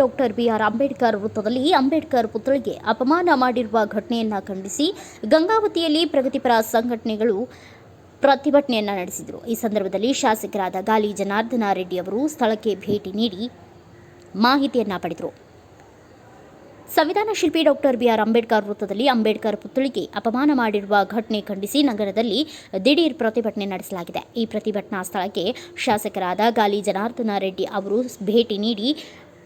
Doctor B R Ambedkar ವೃತ್ತದಲ್ಲಿ ಅಂಬೇಡ್ಕರ್ ಪುತ್ಳಿಗೆ ಅಪಮಾನ ಮಾಡಿರುವ ಘಟನೆಯನ್ನು ಖಂಡಿಸಿ ಗಂಗಾವತಿಯಲ್ಲಿ ಪ್ರಗತಿಪರ ಸಂಘಟನೆಗಳು ಪ್ರತಿಭಟನೆಯನ್ನು ನಡೆಸಿದರು. ಈ ಸಂದರ್ಭದಲ್ಲಿ ಶಾಸಕರಾದ ಗಾಲಿ ಜನಾರ್ದನ ರೆಡ್ಡಿ ಅವರು ಸ್ಥಳಕ್ಕೆ ಭೇಟಿ ನೀಡಿ ಮಾಹಿತಿಯನ್ನು ಪಡೆದರು. ಸಂವಿಧಾನ ಶಿಲ್ಪಿ ಡಾಕ್ಟರ್ ಬಿಆರ್ ಅಂಬೇಡ್ಕರ್ ವೃತ್ತದಲ್ಲಿ ಅಂಬೇಡ್ಕರ್ ಪುತ್ಥಳಿಗೆ ಅಪಮಾನ ಮಾಡಿರುವ ಘಟನೆ ಖಂಡಿಸಿ ನಗರದಲ್ಲಿ ದಿಢೀರ್ ಪ್ರತಿಭಟನೆ ನಡೆಸಲಾಗಿದೆ. ಈ ಪ್ರತಿಭಟನಾ ಸ್ಥಳಕ್ಕೆ ಶಾಸಕರಾದ ಗಾಲಿ ಜನಾರ್ದನ ರೆಡ್ಡಿ ಅವರು ಭೇಟಿ ನೀಡಿ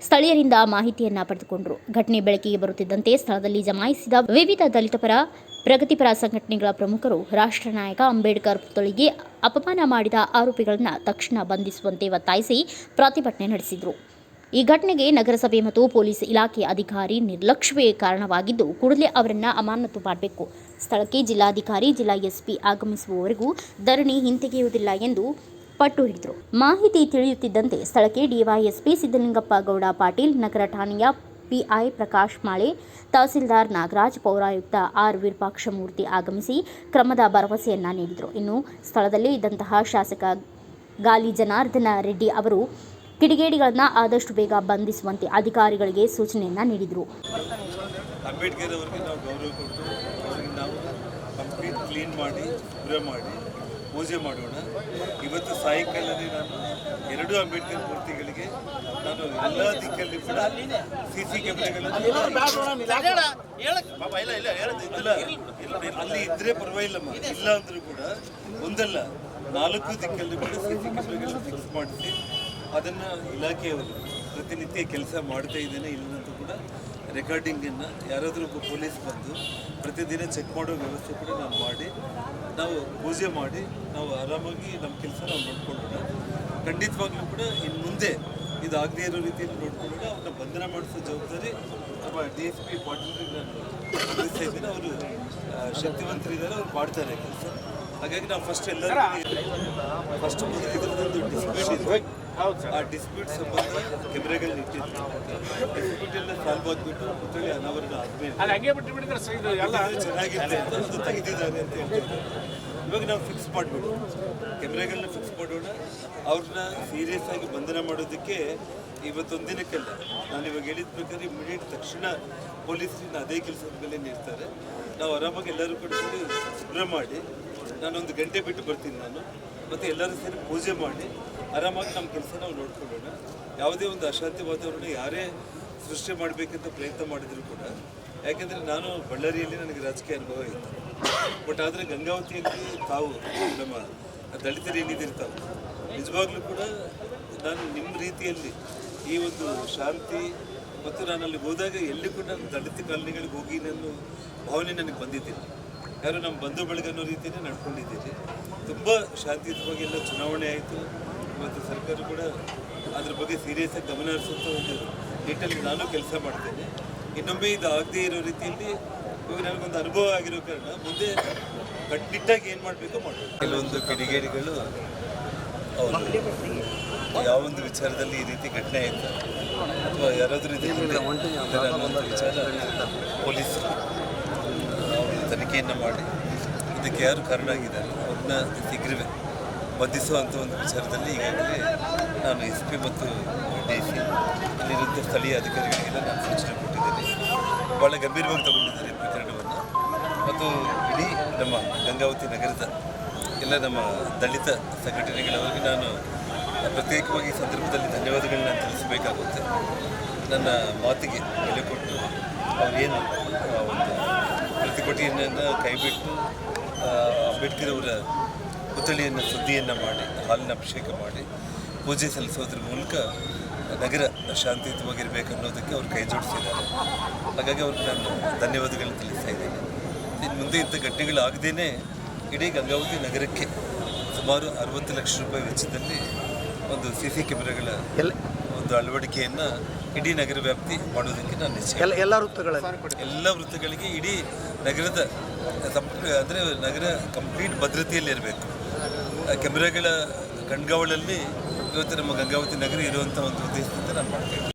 ಸ್ಥಳೀಯರಿಂದ ಮಾಹಿತಿಯನ್ನ ಪಡೆದುಕೊಂಡರು. ಘಟನೆ ಬೆಳಕಿಗೆ ಬರುತ್ತಿದ್ದಂತೆ ಸ್ಥಳದಲ್ಲಿ ಜಮಾಯಿಸಿದ ವಿವಿಧ ದಲಿತ ಪರ ಪ್ರಗತಿಪರ ಸಂಘಟನೆಗಳ ಪ್ರಮುಖರು, ರಾಷ್ಟ್ರ ನಾಯಕ ಅಂಬೇಡ್ಕರ್ ಪುತ್ಥಳಿಗೆ ಅಪಮಾನ ಮಾಡಿದ ಆರೋಪಿಗಳನ್ನು ತಕ್ಷಣ ಬಂಧಿಸುವಂತೆ ಒತ್ತಾಯಿಸಿ ಪ್ರತಿಭಟನೆ ನಡೆಸಿದರು. ಈ ಘಟನೆಗೆ ನಗರಸಭೆ ಮತ್ತು ಪೊಲೀಸ್ ಇಲಾಖೆ ಅಧಿಕಾರಿ ನಿರ್ಲಕ್ಷ್ಯವೇ ಕಾರಣವಾಗಿದ್ದು, ಕೂಡಲೇ ಅವರನ್ನು ಅಮಾನತು ಮಾಡಬೇಕು. ಸ್ಥಳಕ್ಕೆ ಜಿಲ್ಲಾಧಿಕಾರಿ, ಜಿಲ್ಲಾ ಎಸ್ಪಿ ಆಗಮಿಸುವವರೆಗೂ ಧರಣಿ ಹಿಂತೆಗೆಯುವುದಿಲ್ಲ ಎಂದು ಪಟ್ಟು ಹಿಡಿದರು ಮಾಹಿತಿ ತಿಳಿಯುತ್ತಿದ್ದಂತೆ ಸ್ಥಳಕ್ಕೆ ಡಿವೈಎಸ್ಪಿ ಸಿದ್ದಲಿಂಗಪ್ಪ ಗೌಡ ಪಾಟೀಲ್, ನಗರ ಠಾಣೆಯ ಪಿಐ ಪ್ರಕಾಶ್ ಮಾಳೆ, ತಹಸೀಲ್ದಾರ್ ನಾಗರಾಜ್, ಪೌರಾಯುಕ್ತ ಆರ್ ವಿರೂಪಾಕ್ಷಮೂರ್ತಿ ಆಗಮಿಸಿ ಕ್ರಮದ ಭರವಸೆಯನ್ನ ನೀಡಿದರು. ಇನ್ನು ಸ್ಥಳದಲ್ಲಿ ಇದ್ದಂತಹ ಶಾಸಕ ಗಾಲಿ ಜನಾರ್ದನ ರೆಡ್ಡಿ ಅವರು ಕಿಡಿಗೇಡಿಗಳನ್ನು ಆದಷ್ಟು ಬೇಗ ಬಂಧಿಸುವಂತೆ ಅಧಿಕಾರಿಗಳಿಗೆ ಸೂಚನೆಯನ್ನ ನೀಡಿದರು. ಅಂಬೇಡ್ಕರ್ ಅವರಿಗೆ ನಾವು ಗೌರವ ಕೊಟ್ಟು ಅವರಿಗೆ ನಾವು ಕಂಪ್ಲೀಟ್ ಕ್ಲೀನ್ ಮಾಡಿ, ಪೂರೆ ಮಾಡಿ ಪೂಜೆ ಮಾಡೋಣ. ಇವತ್ತು ಸಾಯಂಕಾಲದಲ್ಲಿ ನಾನು ಎರಡು ಅಂಬೇಡ್ಕರ್ ಮೂರ್ತಿಗಳಿಗೆ ನಾನು ಎಲ್ಲ ದಿಕ್ಕಲ್ಲಿ ಕೂಡ ಸಿ ಸಿ ಕ್ಯಾಮೆರಾಗಳನ್ನು ಅಲ್ಲಿ ಇದ್ರೆ ಪರವಾಗಿಲ್ಲಮ್ಮ ಇಲ್ಲ ಅಂದ್ರೂ ಕೂಡ ಒಂದಲ್ಲ ನಾಲ್ಕು ದಿಕ್ಕಲ್ಲಿ ಕೂಡ ಸಿ ಸಿ ಕ್ಯಾಮ್ರಾಗಳನ್ನು ಫಿಕ್ಸ್ ಮಾಡಿಸಿ ಅದನ್ನು ಇಲಾಖೆಯವರು ಪ್ರತಿನಿತ್ಯ ಕೆಲಸ ಮಾಡ್ತಾ ಇದ್ದೇನೆ ಇಲ್ಲಂತೂ ಕೂಡ ರೆಕಾರ್ಡಿಂಗನ್ನು ಯಾರಾದರೂ ಪೊಲೀಸ್ ಬಂದು ಪ್ರತಿದಿನ ಚೆಕ್ ಮಾಡೋ ವ್ಯವಸ್ಥೆ ಕೂಡ ನಾವು ಮಾಡಿ, ನಾವು ಪೂಜೆ ಮಾಡಿ, ನಾವು ಆರಾಮಾಗಿ ನಮ್ಮ ಕೆಲಸ ನಾವು ನೋಡ್ಕೊಳ್ಳೋಣ. ಖಂಡಿತವಾಗ್ಲೂ ಕೂಡ ಇನ್ನು ಮುಂದೆ ಇದು ಆಗದೇ ಇರೋ ರೀತಿಯಲ್ಲಿ ನೋಡ್ಕೊಳ್ಳೋಣ. ಅವ್ರನ್ನ ಬಂಧನ ಮಾಡಿಸೋ ಜವಾಬ್ದಾರಿ ನಮ್ಮ ಡಿ ಎಸ್ ಪಿ ಇದ್ದೀನಿ ಅವರು ಶಕ್ತಿವಂತರಿದ್ದಾರೆ, ಅವ್ರು ಮಾಡ್ತಾರೆ ಕೆಲಸ. ಹಾಗಾಗಿ ನಾವು ಫಸ್ಟ್ ಎಲ್ಲರೂ ಫಸ್ಟ್ ಇದರದೊಂದು ಡಿಸ್ಪ್ಯೂಟ್ ಇದೆ. ಆ ಡಿಸ್ಪ್ಯೂಟ್ ಸಂಬಂಧ ಕೆಮೆರಾಗಳನ್ನ ಇಟ್ಟಿದ್ದು ಡಿಸ್ಪ್ಯೂಟ್ ಎಲ್ಲ ಸಾಲ್ವ್ ಆಗ್ಬಿಟ್ಟು ಪುತ್ಥಳಿ ಅನಾವರಣ ಆದ್ಮೇಲೆ ಚೆನ್ನಾಗಿದೆ ಅಂತ ತೆಗೆದಿದ್ದಾರೆ ಅಂತ ಹೇಳ್ತಿದ್ದಾರೆ ಇವಾಗ ನಾವು ಫಿಕ್ಸ್ ಮಾಡಿಬಿಡು ಕೆಮೆರಾಗಳನ್ನ ಫಿಕ್ಸ್ ಮಾಡೋಣ. ಅವ್ರನ್ನ ಸೀರಿಯಸ್ ಆಗಿ ಬಂಧನ ಮಾಡೋದಕ್ಕೆ ಇವತ್ತೊಂದಿನಕ್ಕೆಲ್ಲ ನಾನು ಇವಾಗ ಹೇಳಿದ ಪ್ರಕಾರ ಇಮಿಡಿಯೇಟ್ ತಕ್ಷಣ ಪೊಲೀಸ್ ಅದೇ ಕೆಲಸದ ಮೇಲೆ ನೀಡ್ತಾರೆ ನಾವು ಆರಾಮಾಗಿ ಎಲ್ಲರೂ ಕೂಡ ಸುಬ್ರ ಶುಭ್ರ ಮಾಡಿ ನಾನೊಂದು ಗಂಟೆ ಬಿಟ್ಟು ಬರ್ತೀನಿ ನಾನು. ಮತ್ತು ಎಲ್ಲರೂ ಸೇರಿ ಪೂಜೆ ಮಾಡಿ ಆರಾಮಾಗಿ ನಮ್ಮ ಕೆಲಸ ನಾವು ನೋಡ್ಕೊಳ್ಳೋಣ. ಯಾವುದೇ ಒಂದು ಅಶಾಂತಿ ವಾತಾವರಣ ಯಾರೇ ಸೃಷ್ಟಿ ಮಾಡಬೇಕಂತ ಪ್ರಯತ್ನ ಮಾಡಿದರೂ ಕೂಡ, ಯಾಕೆಂದರೆ ನಾನು ಬಳ್ಳಾರಿಯಲ್ಲಿ ನನಗೆ ರಾಜಕೀಯ ಅನುಭವ ಇತ್ತು. ಬಟ್ ಆದರೆ ಗಂಗಾವತಿಯಲ್ಲಿ ತಾವು ನಮ್ಮ ದಲಿತರು ಏನಿದ್ದೀರಿ ತಾವು ನಿಜವಾಗ್ಲೂ ಕೂಡ ನಾನು ನಿಮ್ಮ ರೀತಿಯಲ್ಲಿ ಈ ಒಂದು ಶಾಂತಿ ಮತ್ತು ನಾನು ಹೋದಾಗ ಎಲ್ಲಿ ಕೂಡ ನಾನು ದಲಿತ ಕಾಲನಿಗಳಿಗೆ ಹೋಗಿ ನಾನು ಭಾವನೆ ನನಗೆ ಬಂದಿದ್ದೀನಿ ಯಾರು ನಮ್ಮ ಬಂಧು ಬಳಗ ಅನ್ನೋ ರೀತಿಯೇ ನಡ್ಕೊಂಡಿದ್ದೀರಿ. ತುಂಬ ಶಾಂತಿಯುತವಾಗಿ ಎಲ್ಲ ಚುನಾವಣೆ ಆಯಿತು. ಮತ್ತು ಸರ್ಕಾರ ಕೂಡ ಅದ್ರ ಬಗ್ಗೆ ಸೀರಿಯಸ್ ಆಗಿ ಗಮನ ಹರಿಸುವಂಥ ಒಂದು ನಿಟ್ಟಲ್ಲಿ ನಾನು ಕೆಲಸ ಮಾಡ್ತೇನೆ. ಇನ್ನೊಮ್ಮೆ ಇದು ಆಗದೇ ಇರೋ ರೀತಿಯಲ್ಲಿ ಇವಾಗ ನನಗೊಂದು ಅನುಭವ ಆಗಿರೋ ಕಾರಣ ಮುಂದೆ ಕಟ್ಟಿಟ್ಟಾಗಿ ಏನು ಮಾಡಬೇಕು ಮಾಡಬೇಕು. ಕೆಲವೊಂದು ಕಿಡಿಗೇಡಿಗಳು ಅವರು ಯಾವೊಂದು ವಿಚಾರದಲ್ಲಿ ಈ ರೀತಿ ಘಟನೆ ಆಯಿತು? ಅಥವಾ ಯಾರಾದರೂ ವಿಚಾರ ಪೊಲೀಸರು. ಅವರು ತನಿಖೆಯನ್ನು ಮಾಡಿ ಇದಕ್ಕೆ ಯಾರು ಕಾರಣ ಆಗಿದ್ದಾರೆ ಅವ್ರನ್ನ ಶೀಘ್ರವೇ ಬಂಧಿಸುವಂಥ ಒಂದು ವಿಚಾರದಲ್ಲಿ ಈಗಾಗಲೇ ನಾನು ಎಸ್ ಪಿ ಮತ್ತು ಡಿ ಸಿ ಅಲ್ಲಿರುವಂಥ ಸ್ಥಳೀಯ ಅಧಿಕಾರಿಗಳಿಗೆಲ್ಲ ನಾನು ಸೂಚನೆ ಕೊಟ್ಟಿದ್ದೇನೆ. ಭಾಳ ಗಂಭೀರವಾಗಿ ತಗೊಂಡಿದ್ದಾರೆ ಪ್ರಕರಣವನ್ನು. ಮತ್ತು ಇಡೀ ನಮ್ಮ ಗಂಗಾವತಿ ನಗರದ ಎಲ್ಲ ನಮ್ಮ ದಲಿತ ಸಂಘಟನೆಗಳವರಿಗೆ ನಾನು ಪ್ರತ್ಯೇಕವಾಗಿ ಈ ಸಂದರ್ಭದಲ್ಲಿ ಧನ್ಯವಾದಗಳನ್ನ ತಿಳಿಸಬೇಕಾಗುತ್ತೆ. ನನ್ನ ಮಾತಿಗೆ ಬೆಲೆ ಕೊಟ್ಟು ಅವರೇನು ಒಂದು ಪ್ರತಿಭಟನೆಯನ್ನು ಕೈಬಿಟ್ಟು ಅಂಬೇಡ್ಕರ್ ಅವರ ಪುತ್ಥಳಿಯನ್ನು ಸುದ್ದಿಯನ್ನು ಮಾಡಿ ಹಾಲಿನ ಅಭಿಷೇಕ ಮಾಡಿ ಪೂಜೆ ಸಲ್ಲಿಸೋದ್ರ ಮೂಲಕ ನಗರ ಶಾಂತಿಯುತವಾಗಿರಬೇಕು ಅನ್ನೋದಕ್ಕೆ ಅವ್ರು ಕೈ ಜೋಡಿಸಿದ್ದಾರೆ. ಹಾಗಾಗಿ ಅವ್ರಿಗೆ ನಾನು ಧನ್ಯವಾದಗಳನ್ನ ತಿಳಿಸ್ತಾ ಇದ್ದೀನಿ. ಇನ್ನು ಮುಂದೆ ಇಂಥ ಘಟನೆಗಳಾಗದೇ ಇಡೀ ಗಂಗಾವತಿ ನಗರಕ್ಕೆ ಸುಮಾರು ಅರವತ್ತು ಲಕ್ಷ ರೂಪಾಯಿ ವೆಚ್ಚದಲ್ಲಿ ಒಂದು ಸಿ ಸಿ ಕ್ಯಾಮೆರಾಗಳ ಒಂದು ಅಳವಡಿಕೆಯನ್ನು ಇಡೀ ನಗರ ವ್ಯಾಪ್ತಿ ಮಾಡೋದಕ್ಕೆ ನಾನು ನಿಶ್ಚಯ ಎಲ್ಲ ಎಲ್ಲ ವೃತ್ತಗಳಲ್ಲಿ? ಎಲ್ಲ ವೃತ್ತಗಳಿಗೆ ಇಡೀ ನಗರದ ಅಂದರೆ ನಗರ ಕಂಪ್ಲೀಟ್ ಭದ್ರತೆಯಲ್ಲಿ ಇರಬೇಕು. ಕ್ಯಾಮ್ರಾಗಳ ಗಂಗಾವಳಲ್ಲಿ ಇವತ್ತು ನಮ್ಮ ಗಂಗಾವತಿ ನಗರ ಇರುವಂಥ ಒಂದು ಉದ್ದೇಶದಿಂದ ನಾನು ಮಾಡ್ತೀನಿ